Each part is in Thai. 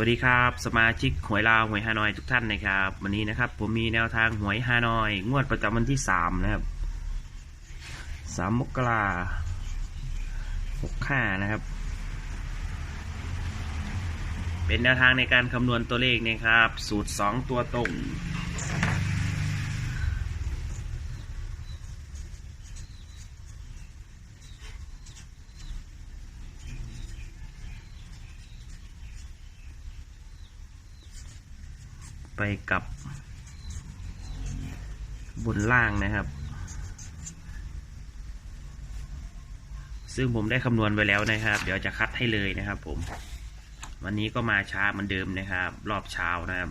วัสดีครับ สมาชิกหวยลาวหวยฮานอยทุกท่านนะครับ วันนี้นะครับ ผมมีแนวทางหวยฮานอย งวดประจำวันที่สามนะครับสามมกราหกห้านะครับ เป็นแนวทางในการคำนวณตัวเลขนะครับ สูตรสองตัวตรง ไปกับบนล่างนะครับ ซึ่งผมได้คำนวณไว้แล้วนะครับ เดี๋ยวจะคัดให้เลยนะครับผม วันนี้ก็มาช้าเหมือนเดิมนะครับ รอบเช้านะครับ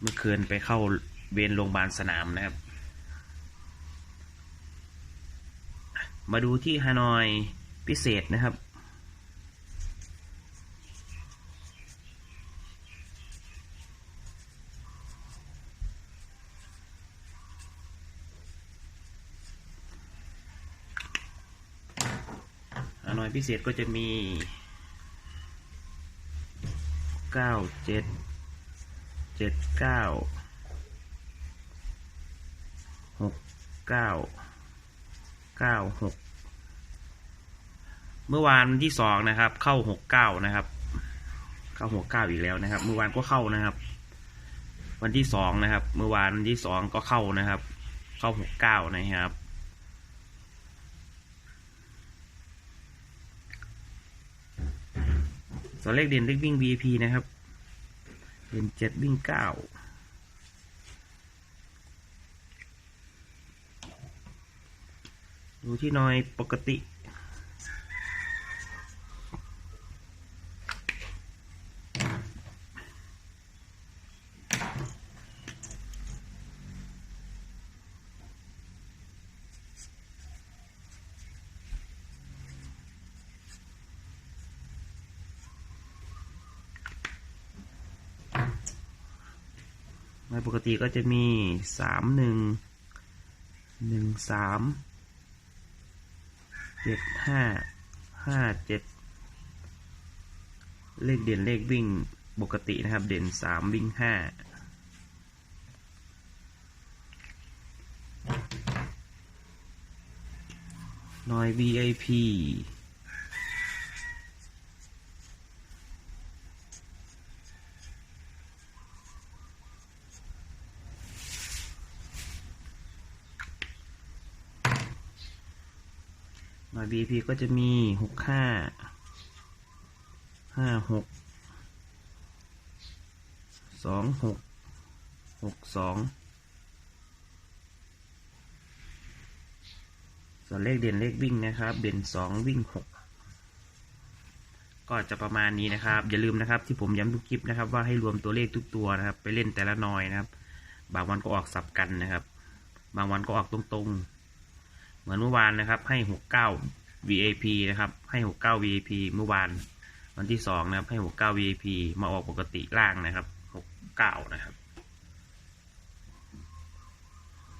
เมื่อคืนไปเข้าเวรโรงพยาบาลสนามนะครับ มาดูที่ฮานอยพิเศษนะครับ นอยพิเศษก็จะมี เก้าเจ็ดเจ็ดเก้าหกเก้าเก้าหกเมื่อวานวันที่สองนะครับ เข้าหกเก้านะครับ เข้าหกเก้าอีกแล้วนะครับ เมื่อวานก็เข้านะครับ วันที่สองนะครับ เมื่อวานวันที่สองก็เข้านะครับ เข้าหกเก้านะครับ ส่วนเลขเด่นเลขวิ่ง VIP นะครับ เด่นเจ็ดวิ่งเก้าดูที่น้อยปกติ ในปกติก็จะมีสามหนึ่งหนึ่งสามเจ็ดห้าห้าเจ็ดเลขเด่นเลขวิ่งปกตินะครับ เด่นสามวิ่งห้าน้อย VIP มา BP ก็จะมีหกห้าห้าหกสองหกหกสองส่วนเลขเด่นเลขวิ่งนะครับ เด่นสองวิ่งหกก็จะประมาณนี้นะครับ อย่าลืมนะครับที่ผมย้ำทุกคลิปนะครับ ว่าให้รวมตัวเลขทุกตัวนะครับ ไปเล่นแต่ละน้อยนะครับ บางวันก็ออกสับกันนะครับ บางวันก็ออกตรงๆ เหมือนเมื่อวานนะครับ ให้หกเก้า VAP นะครับ ให้หกเก้า VAP เมื่อวาน วันที่สองนะครับ ให้หกเก้า VAP มาออกปกติล่างนะครับหกเก้านะครับ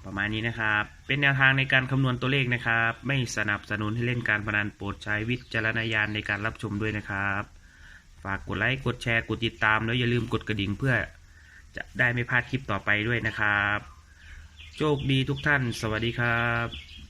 ประมาณนี้นะครับ เป็นแนวทางในการคำนวณตัวเลขนะครับ ไม่สนับสนุนให้เล่นการพนันโปรดใช้วิจารณญาณในการรับชมด้วยนะครับ ฝากกดไลค์ กดแชร์ กดติดตาม แล้วอย่าลืมกดกระดิ่งเพื่อจะได้ไม่พลาดคลิปต่อไปด้วยนะครับ โชคดีทุกท่าน สวัสดีครับ